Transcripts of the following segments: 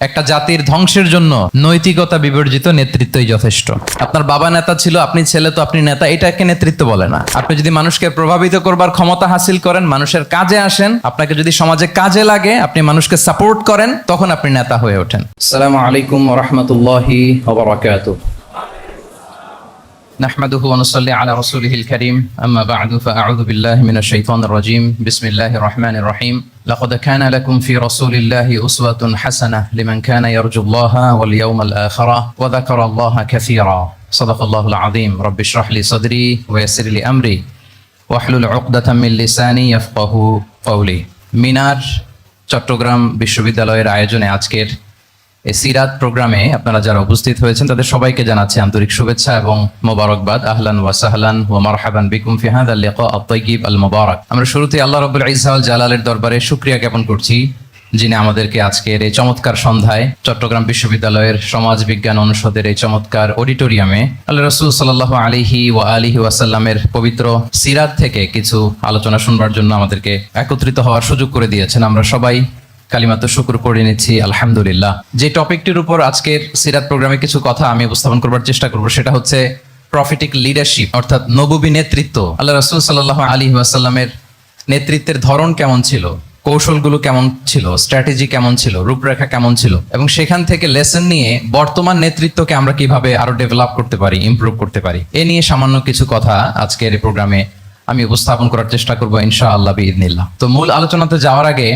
একটা জাতির ধ্বংসের জন্য নৈতিকতা বিবর্জিত নেতৃত্বই যথেষ্ট। আপনার বাবা নেতা ছিল, আপনি ছেলে তো আপনি নেতা এটাকে নেতৃত্ব বলে না। আপনি যদি মানুষকে প্রভাবিত করবার ক্ষমতা হাসিল করেন, মানুষের কাজে আসেন, আপনাকে যদি সমাজে কাজে লাগে, আপনি মানুষকে সাপোর্ট করেন, তখন আপনি নেতা হয়ে ওঠেন। আসসালামু আলাইকুম রহমতুল্লাহি نحمده ونصلي على رسوله الكريم أما بعد فأعوذ بالله من الشيطان الرجيم بسم الله الرحمن الرحيم لقد كان لكم في رسول الله أسوة حسنة لمن كان يرجو الله واليوم الآخر وذكر الله كثيرا صدق الله العظيم رب اشرح لي صدري ويسر لي أمري واحلل عقدة من لساني يفقه قولي মিনার চট্টগ্রাম বিশ্ববিদ্যালয়ের আয়োজনে আজকের এই সিরাত প্রোগ্রামে আপনারা যারা উপস্থিত হয়েছেন, তাদের সবাইকে জানাচ্ছি আন্তরিক শুভেচ্ছা এবং মোবারকবাদ। আহলান ওয়া সাহলান ওয়া মারহাবান বিকুম ফি হাদা লিকা আত-তাইয়িব আল মুবারক আমরা শুরুতে আল্লাহ রাব্বুল ইজ্জা ওয়াল জালালের দরবারে শুকরিয়া জ্ঞাপন করছি, যিনি আমাদেরকে আজকের এই চমৎকার সন্ধ্যায় চট্টগ্রাম বিশ্ববিদ্যালয়ের সমাজ বিজ্ঞান অনুষদের এই চমৎকার অডিটোরিয়ামে আল্লাহ রসুল সাল্লাহ আলিহি ওয়া আলিহি ওয়াসাল্লামের পবিত্র সিরাত থেকে কিছু আলোচনা শুনবার জন্য আমাদেরকে একত্রিত হওয়ার সুযোগ করে দিয়েছেন। আমরা সবাই কালিমাত শুক্র করে নিচ্ছি, আলহামদুলিল্লাহ। যে টপিকটির উপর আজকের সিরাত প্রোগ্রামে কিছু কথা আমি উপস্থাপন করবার চেষ্টা করব, সেটা হচ্ছে প্রফিটিক লিডারশিপ অর্থাৎ নববী নেতৃত্ব। আল্লাহ রসুল সাল্লাহ আলী ওয়াসাল্লামের নেতৃত্বের ধরন কেমন ছিল? কৌশলগুলো কেমন ছিল? স্ট্র্যাটেজি কেমন ছিল? রূপরেখা কেমন ছিল? এবং সেখান থেকে লেসন নিয়ে বর্তমান নেতৃত্বকে আমরা কীভাবে আরও ডেভেলপ করতে পারি ইমপ্রুভ করতে পারি, এ নিয়ে সামান্য কিছু কথা আজকের এই প্রোগ্রামে আমি উপস্থাপন করার চেষ্টা করব ইনশা আল্লাহ তো মূল আলোচনাতে যাওয়ার আগে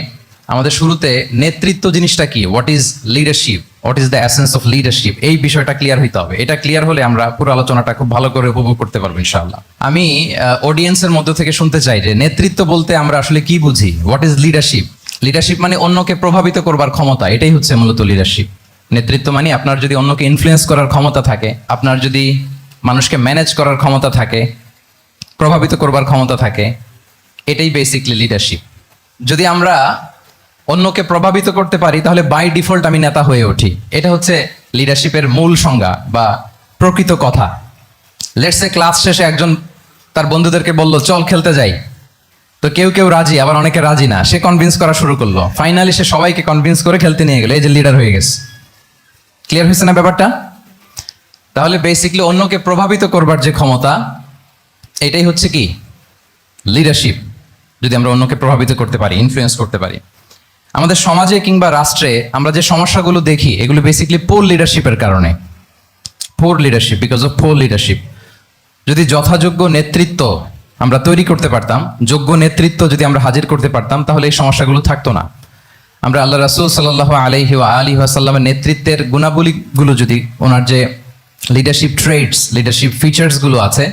আমাদের শুরুতে নেতৃত্ব জিনিসটা কি? What is leadership what is the essence of leadership এই বিষয়টা ক্লিয়ার হইতে হবে। এটা ক্লিয়ার হলে আমরা পুরো আলোচনাটা খুব ভালো করে উপভোগ করতে পারব, ইনশাআল্লাহ। আমি অডিয়েন্সের মধ্য থেকে শুনতে চাই যে নেতৃত্ব বলতে আমরা আসলে কি বুঝি? হোয়াট ইজ লিডারশিপ লিডারশিপ মানে অন্যকে প্রভাবিত করবার ক্ষমতা। এটাই হচ্ছে মূলত লিডারশিপ নেতৃত্ব মানে আপনার যদি অন্যকে ইনফ্লুয়েন্স করার ক্ষমতা থাকে, আপনার যদি মানুষকে ম্যানেজ করার ক্ষমতা থাকে, প্রভাবিত করবার ক্ষমতা থাকে, এটাই বেসিকলি লিডারশিপ যদি আমরা অন্যকে প্রভাবিত করতে পারি, তাহলে বাই ডিফল্ট আমি নেতা হয়ে উঠি। এটা হচ্ছে লিডারশিপের মূল সংজ্ঞা বা প্রকৃত কথা। লেটসে ক্লাস শেষে একজন তার বন্ধুদেরকে বলল, চল খেলতে যাই। তো কেউ কেউ রাজি, আবার অনেকে রাজি না। সে কনভিন্স করা শুরু করল। ফাইনালি সে সবাইকে কনভিন্স করে খেলতে নিয়ে গেলো। এই যে লিডার হয়ে গেছে। ক্লিয়ার হয়েছে না ব্যাপারটা? তাহলে বেসিকলি অন্যকে প্রভাবিত করবার যে ক্ষমতা, এটাই হচ্ছে কি? লিডারশিপ যদি আমরা অন্যকে প্রভাবিত করতে পারি ইনফ্লুয়েন্স করতে পারি। আমাদের সমাজে কিংবা রাষ্ট্রে আমরা যে সমস্যাগুলো দেখি, এগুলো বেসিকলি পোর লিডারশিপের কারণে। Poor leadership because of poor leadership যদি যথাযোগ্য নেতৃত্ব আমরা তৈরি করতে পারতাম, যোগ্য নেতৃত্ব যদি আমরা হাজির করতে পারতাম, তাহলে এই সমস্যাগুলো থাকতো না। আমরা আল্লাহ রাসুল সাল্লাহ আলহি আলী আসাল্লামের নেতৃত্বের গুণাবলীগুলো যদি, ওনার যে লিডারশিপ ট্রেডস লিডারশিপ ফিচার্সগুলো আছে,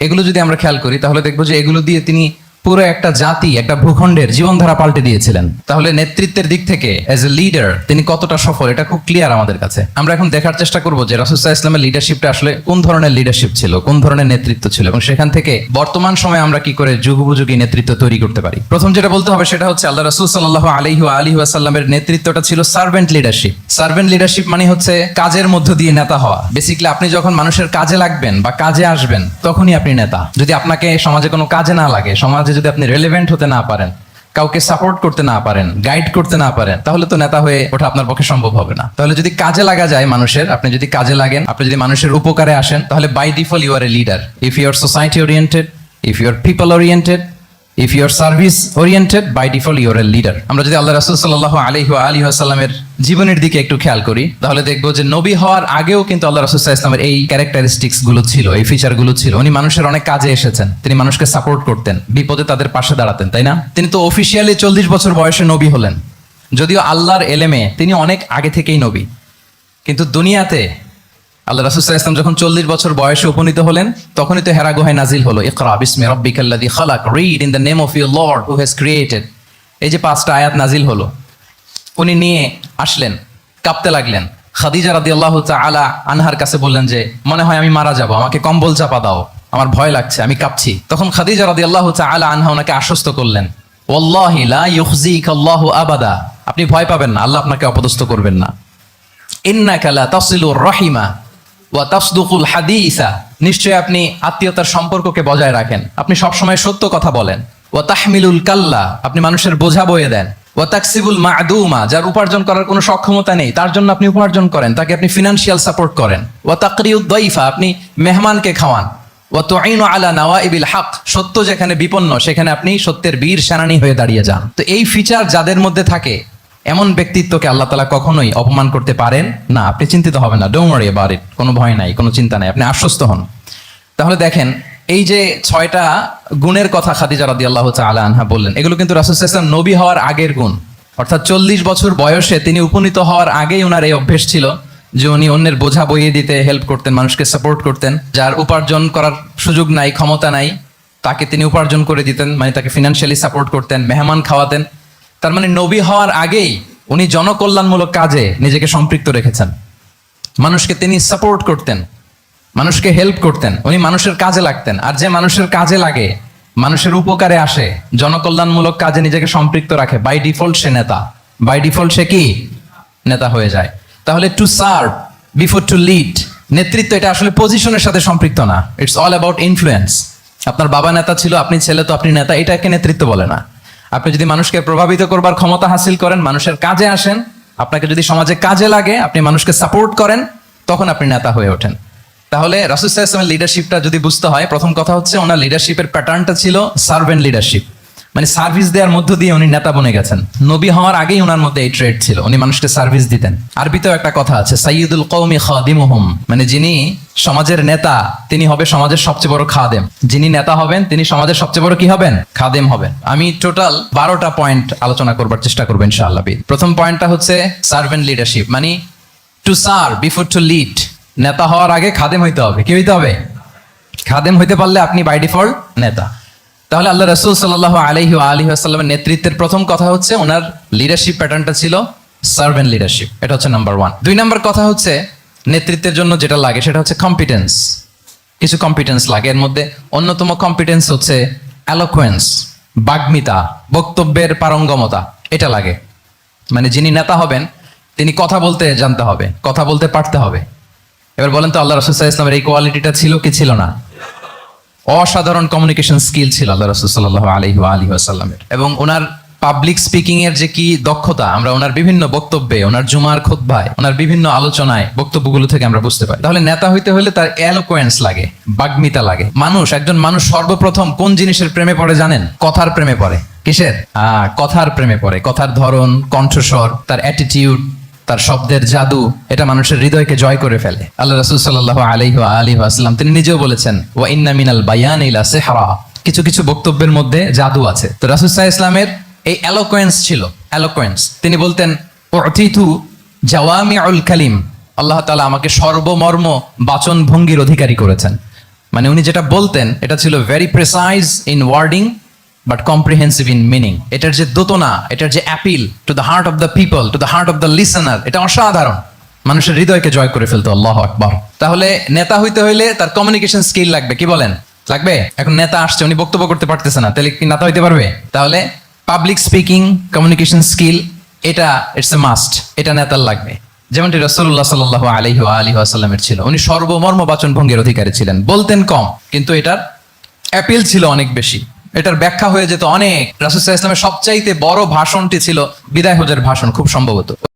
এগুলো যদি আমরা খেয়াল করি, তাহলে দেখব যে এগুলো দিয়ে তিনি পুরো একটা জাতি, একটা ভূখণ্ডের জীবনধারা পাল্টে দিয়েছিলেন। তাহলে নেতৃত্বের দিক থেকে এজ এ লিডার তিনি কতটা সফল, এটা খুব ক্লিয়ার আমাদের কাছে। আমরা এখন দেখার চেষ্টা করব যে রাসুসাহ ইসলামের লিডারশিপটা আসলে কোন ধরনের লিডারশিপ ছিল, কোন ধরনের নেতৃত্ব ছিল, এবং সেখান থেকে বর্তমান সময়ে আমরা কি করে যুগোপযোগী নেতৃত্ব তৈরি করতে পারি। প্রথম যেটা বলতে হবে সেটা হচ্ছে আল্লাহ রাসুল সাল্লাহ আলহি আলী আসাল্লামের নেতৃত্বটা ছিল সার্ভেন্ট লিডারশিপ সার্ভেন্ট লিডারশিপ মানে হচ্ছে কাজের মধ্য দিয়ে নেতা হওয়া। বেসিক্যালি আপনি যখন মানুষের কাজে লাগবেন বা কাজে আসবেন, তখনই আপনি নেতা। যদি আপনাকে সমাজে কোনো কাজে না লাগে, সমাজে যদি আপনি রেলেভেন্ট হতে না পারেন, কাউকে সাপোর্ট করতে না পারেন গাইড করতে না পারেন, তাহলে তো নেতা হয়ে ওঠা আপনার পক্ষে সম্ভব হবে না। তাহলে যদি কাজে লাগা যায় মানুষের, আপনি যদি কাজে লাগেন, আপনি যদি মানুষের উপকারে আসেন, তাহলে by default you are a leader if you are society oriented if you are people oriented if you are service oriented by default you're a leader আমরা যদি আল্লাহ রাসুল সাল্লাহ আলী আলী আসাল্লামের জীবনের দিকে একটু খেয়াল করি, তাহলে দেখব যে নবী হওয়ার আগেও কিন্তু আল্লাহ রাসুল ইসলামের এই ক্যারেক্টারিস্টিক্সগুলো ছিল, এই ফিচারগুলো ছিল। উনি মানুষের অনেক কাজে এসেছেন। তিনি মানুষকে সাপোর্ট করতেন, বিপদে তাদের পাশে দাঁড়াতেন, তাই না? তিনি তো অফিসিয়ালি চল্লিশ বছর বয়সে নবী হলেন। যদিও আল্লাহর এলেমে তিনি অনেক আগে থেকেই নবী। কিন্তু দুনিয়াতে আল্লাহ রাসুসাহ ইসলাম যখন চল্লিশ বছর বয়সে উপনীত হলেন, তখনই তো হেরা গুহায় নাজিল হলো। ইকরা, বিসমি রব্বিকাল্লাযী খালাক read in the name of your lord who has created এই যে পাঁচটা আয়াত নাজিল হলো, উনি নিয়ে আসলেন, কাঁপতে লাগলেন। খাদিজা রাদি আল্লাহ আলা আনহার কাছে বললেন যে, মনে হয় আমি মারা যাব, আমাকে কম্বল চাপা দাও, আমার ভয় লাগছে, আমি কাঁপছি। তখন খাদিজা রাদি আল্লাহ আলা আনহা ওনাকে আশ্বস্ত করলেন, ওয়াল্লাহি লা আবাদা। আপনি ভয় পাবেন না, আল্লাহ আপনাকে অপদস্থ করবেন না। ইন্নাকা লা তাসিলুর রহিমা। ওয়া তাসদুকুল হাদিসা নিশ্চয় আপনি আত্মীয়তার সম্পর্ককে বজায় রাখেন। আপনি সবসময় সত্য কথা বলেন। ওয়া তাহমিলুল কাল্লা, আপনি মানুষের বোঝা বয়ে দেন। ওয়াতাকসিবুল মাদুমা, যার উপার্জন করার কোনো সক্ষমতা নেই, তার জন্য আপনি উপার্জন করেন, তাকে আপনি ফিনান্সিয়াল সাপোর্ট করেন। ওয়াতাকরিউদ দইফা, আপনি মেহমানকে খাওয়ান। ওয়াতুআইনু আলা নাওয়াইবিল হক, সত্য যেখানে বিপন্ন, সেখানে আপনি সত্যের বীর সেনানী হয়ে দাঁড়িয়ে যান। তো এই ফিচার যাদের মধ্যে থাকে এমন ব্যক্তিত্বকে আল্লাহ তালা কখনোই অপমান করতে পারেন না। আপনি চিন্তিত হবেন না। ডোমরি বাড়ির কোনো ভয় নাই, কোনো চিন্তা নাই। আপনি আশ্বস্ত হন। তাহলে দেখেন, এই যে ছয়টা গুণের কথা খাদিজা রাদি আল্লাহ আলা আনহা বললেন, এগুলো কিন্তু রাসুসাম নবী হওয়ার আগের গুণ। অর্থাৎ চল্লিশ বছর বয়সে তিনি উপনীত হওয়ার আগেই ওনার এই অভ্যেস ছিল যে উনি অন্যের বোঝা বইয়ে দিতে হেল্প করতেন, মানুষকে সাপোর্ট করতেন। যার উপার্জন করার সুযোগ নাই, ক্ষমতা নাই, তাকে তিনি উপার্জন করে দিতেন মানে তাকে ফিনান্সিয়ালি সাপোর্ট করতেন, মেহমান খাওয়াতেন। তার মানে নবী হওয়ার আগেই উনি জনকল্যাণমূলক কাজে নিজেকে সম্পৃক্ত রেখেছেন। মানুষকে তিনি সাপোর্ট করতেন, মানুষকে হেল্প করতেন, উনি মানুষের কাজে লাগতেন। আর যে মানুষের কাজে লাগে, মানুষের উপকারে আসে, জনকল্যাণমূলক কাজে নিজেকে সম্পৃক্ত রাখে বাই ডিফল্ট সে নেতা। বাই ডিফল্ট সে কি? নেতা হয়ে যায়। তাহলে to serve before to lead নেতৃত্ব এটা আসলে পজিশনের সাথে সম্পৃক্ত না। ইটস অল অ্যাবাউট ইনফ্লুয়েন্স আপনার বাবা নেতা ছিল, আপনি ছেলে তো আপনি নেতা, এটাকে নেতৃত্ব বলে না। আপনি যদি মানুষকে প্রভাবিত করবার ক্ষমতা হাসিল করেন, মানুষের কাজে আসেন, আপনাকে যদি সমাজে কাজে লাগে, আপনি মানুষকে সাপোর্ট করেন, তখন আপনি নেতা হয়ে ওঠেন। তাহলে রাসুসাল্লামের লিডারশিপটা যদি বুঝতে হয়, প্রথম কথা হচ্ছে ওনার লিডারশিপের প্যাটার্নটা ছিল সার্ভেন্ট লিডারশিপ মানে সার্ভিস দেওয়ার মধ্য দিয়ে উনি নেতা বনে গেছেন। নবী হওয়ার আগেই ওনার মধ্যে এই ট্রেড ছিল। উনি মানুষকে সার্ভিস দিতেন। আরবিতেও একটা কথা আছে সাইয়দুল কৌমি খাদিমুহুম। মানে যিনি সমাজের নেতা, তিনি হবে সমাজের সবচেয়ে বড় খাদেম। যিনি নেতা হবেন, তিনি সমাজের সবচেয়ে বড় কি হবেন? খাদেম হবেন। আমি টোটাল বারোটা পয়েন্ট আলোচনা করবার চেষ্টা করব ইনশাআল্লাহ। প্রথম পয়েন্টটা হচ্ছে সার্ভেন্ট লিডারশিপ মানে to serve before to lead নেতা হওয়ার আগে খাদেম হইতে হবে। কি হইতে হবে? খাদেম হইতে পারলে আপনি বাই ডিফল্ট নেতা। তাহলে আল্লাহ রসুল সাল্লাহ আলহি আলহি আসাল্লামের নেতৃত্বের প্রথম কথা হচ্ছে ওনার লিডারশিপ প্যাটার্নটা ছিল সার্ভেন্ট লিডারশিপ এটা হচ্ছে নাম্বার ওয়ান দুই নাম্বার কথা হচ্ছে নেতৃত্বের জন্য যেটা লাগে সেটা হচ্ছে কম্পিটেন্স কিছু কম্পিটেন্স লাগে। এর মধ্যে অন্যতম কম্পিটেন্স হচ্ছে অ্যালোকোয়েন্স বাগ্মিতা, বক্তব্যের পারঙ্গমতা। এটা লাগে। মানে যিনি নেতা হবেন, তিনি কথা বলতে জানতে হবে, কথা বলতে পারতে হবে। এবার বলেন তো আল্লাহ রসুল ইসলামের এই কোয়ালিটিটা ছিল কি ছিল না? অসাধারণ কমিউনিকেশন স্কিল ছিল আল্লাহ রসুল সাল্লাহ আলহি আলী আসাল্লামের এবং ওনার পাবলিক স্পিকিং এর যে কি দক্ষতা, আমরা ওনার বিভিন্ন বক্তব্যে, ওনার জুমার খোদ্ভায় ওনার বিভিন্ন আলোচনায় বক্তব্যগুলো থেকে আমরা বুঝতে পারি। তাহলে নেতা হইতে হলে তার অ্যালোকোয়েন্স লাগে, বাগ্মিতা লাগে। মানুষ, একজন মানুষ সর্বপ্রথম কোন জিনিসের প্রেমে পড়ে জানেন? কথার প্রেমে পড়ে। কিসের? কথার প্রেমে পড়ে। কথার ধরন, কণ্ঠস্বর, তার অ্যাটিটিউড তার শব্দের জাদু এটা মানুষের হৃদয়কে জয় করে ফেলে। আল্লাহ রসুল সাল্লাহ আলহি আলী আসলাম তিনি নিজেও বলেছেন ও ইন্না মিনাল বায়ান ইলা কিছু কিছু বক্তব্যের মধ্যে জাদু আছে। তো রাসুল সাহা ইসলামের এই অ্যালোকোয়েন্স ছিল অ্যালোকোয়েন্স তিনি বলতেন অতিথু জাওয়ামি আল কালিম। আল্লাহ তালা আমাকে সর্বমর্ম বাচন ভঙ্গির অধিকারী করেছেন। মানে উনি যেটা বলতেন, এটা ছিল very precise in wording but comprehensive in meaning এটার যে দোতনা, এটার যে appeal to the heart of the people to the heart of the listener এটা অসাধারণ। মানুষের হৃদয়কে জয় করে ফেলতো, আল্লাহ আকবর। তাহলে নেতা হইতে হইলে তার কমিউনিকেশন স্কিল লাগবে, কি বলেন? লাগবে? এখন নেতা আসছে, উনি বক্তব্য করতে পারতেছে না, তাহলে কি নেতা হইতে পারবে? তাহলে পাবলিক স্পিকিং কমিউনিকেশন স্কিল এটা ইটস এ মাস্ট এটা নেতার লাগবে। যেমনটি রসল্লাহ সাল্লাহ আলহি আলী আসাল্লামের ছিল, উনি সর্বমর্ম বাচন ভঙ্গের অধিকারী ছিলেন। বলতেন কম, কিন্তু এটার অ্যাপিল ছিল অনেক বেশি। এটার ব্যাখ্যা হয়ে যেত অনেক। রাসুসাহ ইসলামের সবচাইতে বড় ভাষণটি ছিল বিদায় হজের ভাষণ, খুব সম্ভবত।